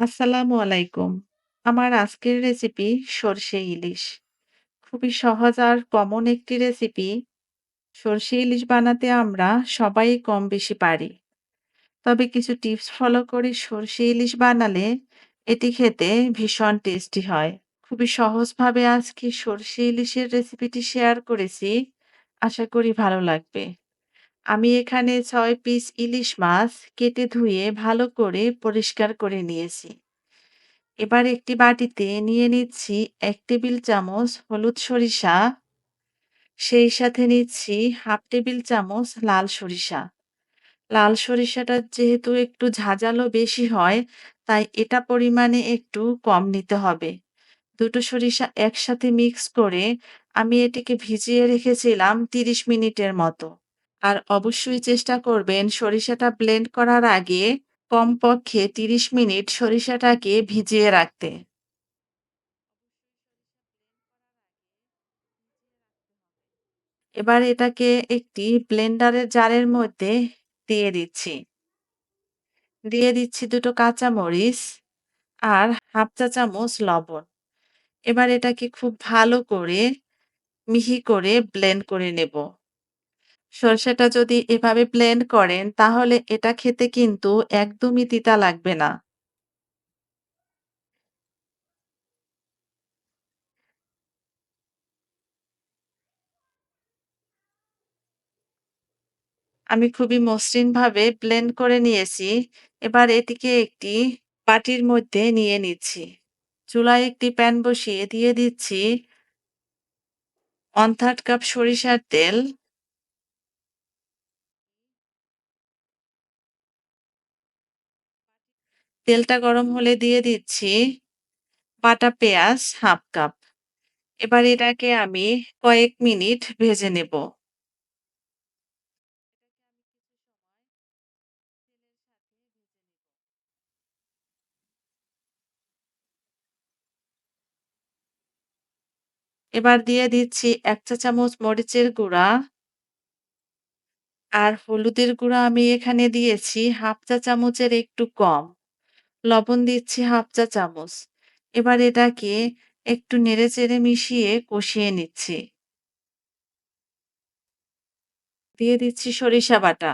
আসসালামু আলাইকুম। আমার আজকের রেসিপি সরষে ইলিশ। খুবই সহজ আর কমন একটি রেসিপি। সরষে ইলিশ বানাতে আমরা সবাই কম বেশি পারি। তবে কিছু টিপস ফলো করে সরষে ইলিশ বানালে এটি খেতে ভীষণ টেস্টি হয়। খুবই সহজভাবে আজকে সরষে ইলিশের রেসিপিটি শেয়ার করেছি। আশা করি ভালো লাগবে। আমি এখানে ছয় পিস ইলিশ মাছ কেটে ধুয়ে ভালো করে পরিষ্কার করে নিয়েছি। এবার একটি বাটিতে নিয়ে নিচ্ছি এক টেবিল চামচ হলুদ সরিষা, সেই সাথে নিচ্ছি হাফ টেবিল চামচ লাল সরিষা। লাল সরিষাটা যেহেতু একটু ঝাঁঝালো বেশি হয়, তাই এটা পরিমাণে একটু কম নিতে হবে। দুটো সরিষা একসাথে মিক্স করে আমি এটিকে ভিজিয়ে রেখেছিলাম ৩০ মিনিটের মতো। আর অবশ্যই চেষ্টা করবেন সরিষাটা ব্লেন্ড করার আগে কমপক্ষে ৩০ মিনিট সরিষাটাকে ভিজিয়ে রাখতে। এবার এটাকে একটি ব্লেন্ডারের জারের মধ্যে দিয়ে দিচ্ছি। দিয়ে দিচ্ছি দুটো কাঁচামরিচ আর হাফ চা চামচ লবণ। এবার এটাকে খুব ভালো করে মিহি করে ব্লেন্ড করে নেব। সরষেটা যদি এভাবে ব্লেন্ড করেন, তাহলে এটা খেতে কিন্তু একদমই তিতা লাগবে না। আমি খুবই মসৃণভাবে ব্লেন্ড করে নিয়েছি। এবার এটিকে একটি বাটির মধ্যে নিয়ে নিচ্ছি। চুলায় একটি প্যান বসিয়ে দিয়ে দিচ্ছি 1/3 কাপ সরিষার তেল। তেলটা গরম হলে দিয়ে দিচ্ছি বাটা পেঁয়াজ হাফ কাপ। এবার এটাকে আমি কয়েক মিনিট ভেজে নেব। এবার দিয়ে দিচ্ছি ১ চা চামচ মরিচের গুঁড়া। আর হলুদের গুঁড়া আমি এখানে দিয়েছি হাফ চা চামচের একটু কম। লবণ দিচ্ছি হাফ চা চামচ। এবার এটাকে একটু নেড়েচেড়ে মিশিয়ে কষিয়ে নিচ্ছি। দিয়ে দিচ্ছি সরিষা বাটা।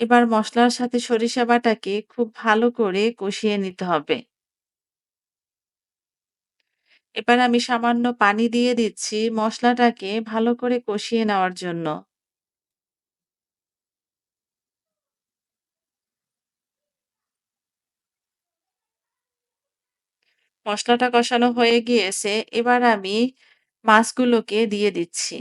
এবার মশলার সাথে সরিষা বাটাকে খুব ভালো করে কষিয়ে নিতে হবে। এবার আমি সামান্য পানি দিয়ে দিচ্ছি মশলাটাকে ভালো করে কষিয়ে নেওয়ার জন্য। মসলাটা কষানো হয়ে গিয়েছে। এবার আমি মাছগুলোকে দিয়ে দিচ্ছি।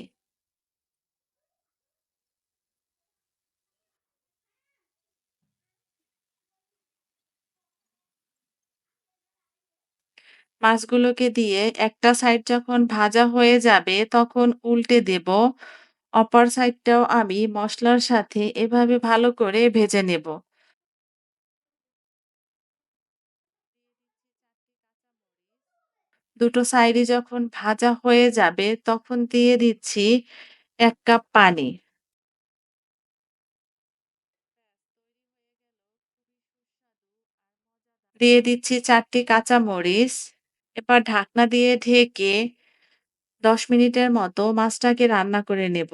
মাছগুলোকে দিয়ে একটা সাইড যখন ভাজা হয়ে যাবে, তখন উল্টে দেব। অপর সাইডটাও আমি মশলার সাথে এভাবে ভালো করে ভেজে নেব। দুটো সাইডই যখন ভাজা হয়ে যাবে, তখন দিয়ে দিচ্ছি এক কাপ পানি। দিয়ে দিচ্ছি ৪ টি কাঁচামরিচ। এবার ঢাকনা দিয়ে ঢেকে ১০ মিনিটের মতো মাছটাকে রান্না করে নেব।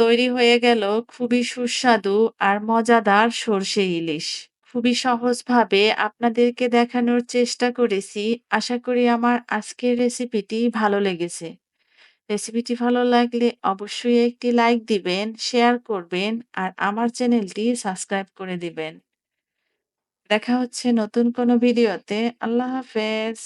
তৈরি হয়ে গেল খুবই সুস্বাদু আর মজাদার সরষে ইলিশ। খুবই সহজভাবে আপনাদেরকে দেখানোর চেষ্টা করেছি। আশা করি আমার আজকের রেসিপিটি ভালো লেগেছে। রেসিপিটি ভালো লাগলে অবশ্যই একটি লাইক দিবেন, শেয়ার করবেন আর আমার চ্যানেলটি সাবস্ক্রাইব করে দিবেন। দেখা হচ্ছে নতুন কোনো ভিডিওতে। আল্লাহ হাফেজ।